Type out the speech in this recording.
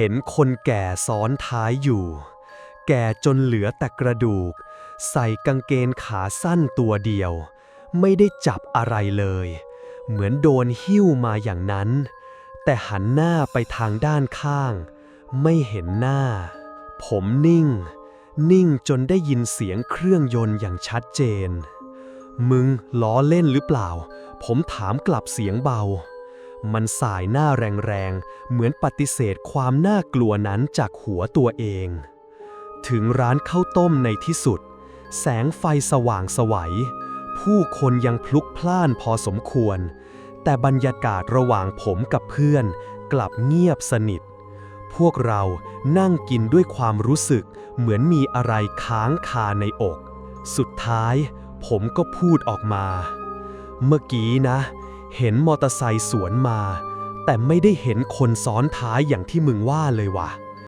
เห็นคนแก่ซ้อนท้ายอยู่ แก่จนเหลือแต่กระดูก ใส่กางเกงขาสั้นตัวเดียว ไม่ได้จับอะไรเลย เหมือนโดนหิ้วมาอย่างนั้น แต่หันหน้าไปทางด้านข้าง ไม่เห็นหน้า ผมนิ่ง นิ่งจนได้ยินเสียงเครื่องยนต์อย่างชัดเจน มึงล้อเล่นหรือเปล่า ผมถามกลับเสียงเบา มันสายหน้าแรงๆ เหมือนปฏิเสธความน่ากลัวนั้นจากหัวตัวเอง ถึงร้านข้าวต้มในที่สุด แสงไฟสว่างไสวัย ผู้คนยังพลุกพล่านพอสมควร แต่บรรยากาศระหว่างผมกับเพื่อน กลับเงียบสนิท พวกเรานั่งกินด้วยความรู้สึกเหมือนมีอะไรค้างคาในอก สุดท้าย ผมก็พูดออกมา เมื่อกี้นะ เห็นมอเตอร์ไซค์สวนมา แต่ไม่ได้เห็นคนซ้อนท้ายอย่างที่มึงว่าเลยว่ะ